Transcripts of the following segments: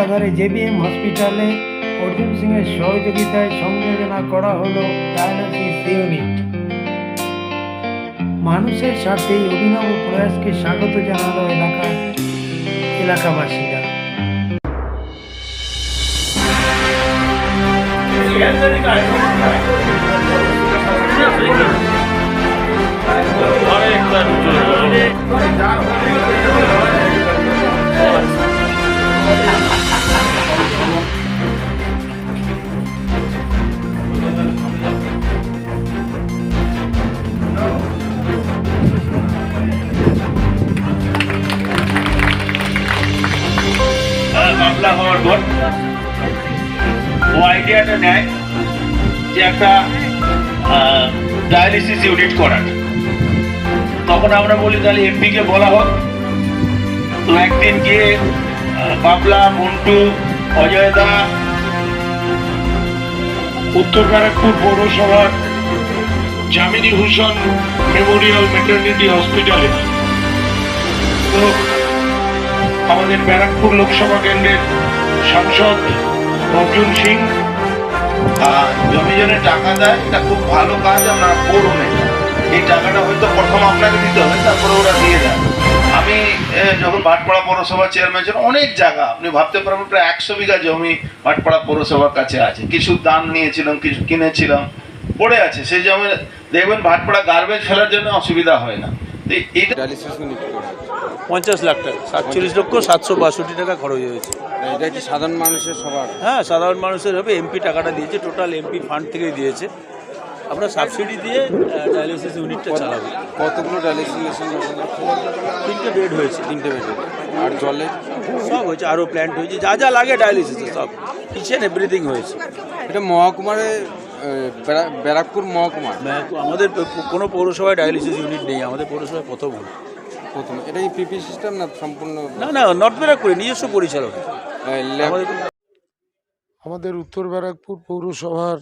ঘণ্টাঘরে JBM হসপিটালে অর্জুন সিংয়ের সহযোগিতায় সংযোজনা করা হল ডায়ালিসিস ইউনিট। মানুষের সাথে অভিনব প্রয়াসকে স্বাগত জানালো এলাকার এলাকাবাসীরা। আইডিয়াটা নেয় যে একটা ডায়ালিসিস ইউনিট করার। তখন আমরা বলি, তাহলে এমপি কে বলা হোক। তো একদিন গিয়ে বাবলা, মন্টু অজয় দা উত্তর ব্যারাকপুর পৌরসভার জামিনী ভূষণ মেমোরিয়াল মেটার্নিটি হসপিটালে তো আমাদের ব্যারাকপুর লোকসভা কেন্দ্রের সাংসদ অর্জুন সিং জমি জনে টাকা দেয়, এটা খুব ভালো কাজ করুন এই টাকাটা হয়তো প্রথম আপনাকে দিতে হবে, তারপরে ওরা দিয়ে দেয়। আমি যখন ভাটপাড়া পৌরসভা চেয়ারম্যান অনেক জায়গা, আপনি ভাবতে পারবেন, প্রায় একশো বিঘা জমি ভাটপাড়া পৌরসভার কাছে আছে। কিছু দান নিয়েছিলাম, কিছু কিনেছিলাম, পড়ে আছে। সেই জমি, দেখবেন ভাটপাড়া গার্বেজ ফেলার জন্য অসুবিধা হয় না। পঞ্চাশ লাখ টাকা সাতচল্লিশ লক্ষ সাতশো বাষট্টি টাকা খরচ হয়েছে। এটা কি সাধারণ মানুষের সবার? হ্যাঁ সাধারণ মানুষের হবে এমপি টাকাটা দিয়েছে টোটাল এমপি ফান্ড থেকেই দিয়েছে। আমরা সাবসিডি দিয়ে ডায়ালিসিস ইউনিটটা চালাবো। কতগুলো ডায়ালিসিস তিনটে বেড হয়েছে। তিনটে বেডে আর জলে? সব হয়েছে আরও প্ল্যান্ট হয়েছে যা যা লাগে ডায়ালিসিসে সব। কিচেন এভরিথিং হয়েছে। এটা মহকুমারে ব্যারাকপুর মহকুমা? আমাদের কোনো পৌরসভায় ডায়ালিসিস ইউনিট নেই আমাদের পৌরসভায় প্রথম। হলো প্রথম। এটা কি পিপি সিস্টেম না সম্পূর্ণ? না না নর্থ ব্যারাকপুরে নিজস্ব পরিচালক। আমাদের আমাদের উত্তর ব্যারাকপুর পৌরসভার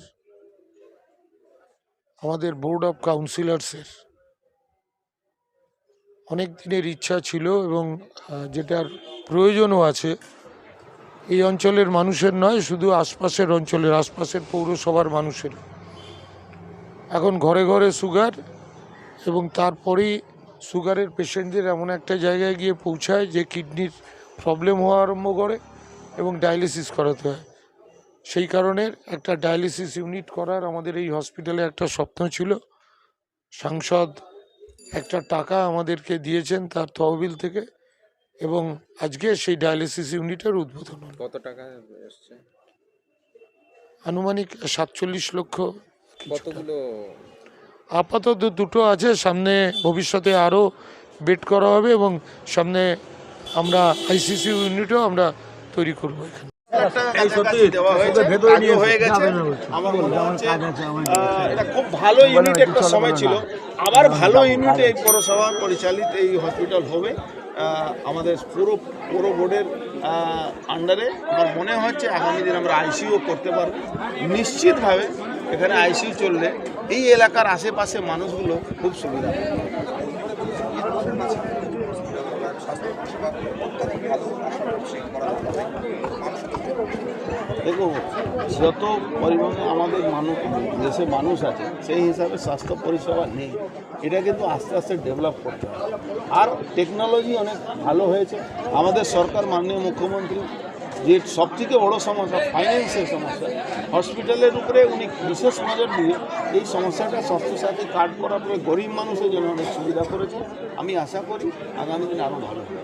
আমাদের বোর্ড অফ কাউন্সিলার্সের অনেক দিনের ইচ্ছা ছিল এবং যেটার প্রয়োজনও আছে এই অঞ্চলের মানুষের নয়, শুধু আশপাশের অঞ্চলের, আশপাশের পৌরসভার মানুষের। এখন ঘরে ঘরে সুগার এবং তারপরেই সুগারের পেশেন্টদের এমন একটা জায়গায় গিয়ে পৌঁছায় যে কিডনির প্রবলেম হওয়া আরম্ভ করে এবং ডায়ালিসিস করাতে হয়। সেই কারণে একটা ডায়ালিসিস ইউনিট করার আমাদের এই হসপিটালে একটা স্বপ্ন ছিল। সাংসদ একটা টাকা আমাদেরকে দিয়েছেন তার তহবিল থেকে। এবং আজকে সেই ডায়ালিসিস ইউনিটের উদ্বোধন হলো কত টাকা এসছে আনুমানিক সাতচল্লিশ লক্ষ কতগুলো আপাতত দুটো আছে সামনে ভবিষ্যতে আরও বেড করা হবে এবং সামনে আমরা আইসিসি ইউনিটও আমরা তৈরি করব এখানে দেওয়া হয়েছে, কাজও হয়ে গেছে। আমার মনে হচ্ছে, আহ, এটা খুব ভালো ইউনিট সময় ছিল আবার ভালো ইউনিট এই পৌরসভা পরিচালিত এই হসপিটাল হবে আমাদের পুরো পুরো বোর্ডের আন্ডারে আমার মনে হচ্ছে আগামী দিন আমরা আইসিইউ করতে পারব নিশ্চিতভাবে এখানে আইসিইউ চললে এই এলাকার আশেপাশে মানুষগুলো খুব সুবিধা। দেখো যত পরিমাণে আমাদের মানুষ, দেশে মানুষ আছে, সেই হিসাবে স্বাস্থ্য পরিষেবা নেই। এটা কিন্তু আস্তে আস্তে ডেভেলপ করতে হবে। আর টেকনোলজি অনেক ভালো হয়েছে। আমাদের সরকার, মাননীয় মুখ্যমন্ত্রী, যে সবথেকে বড় সমস্যা ফাইন্যান্সের সমস্যা হসপিটালের উপরে উনি বিশেষ নজর দিয়ে এই সমস্যাটা স্বাস্থ্যসাথী কার্ড করার পরে গরিব মানুষের জন্য অনেক সুবিধা করেছে আমি আশা করি আগামী দিন আরও ভালো হবে।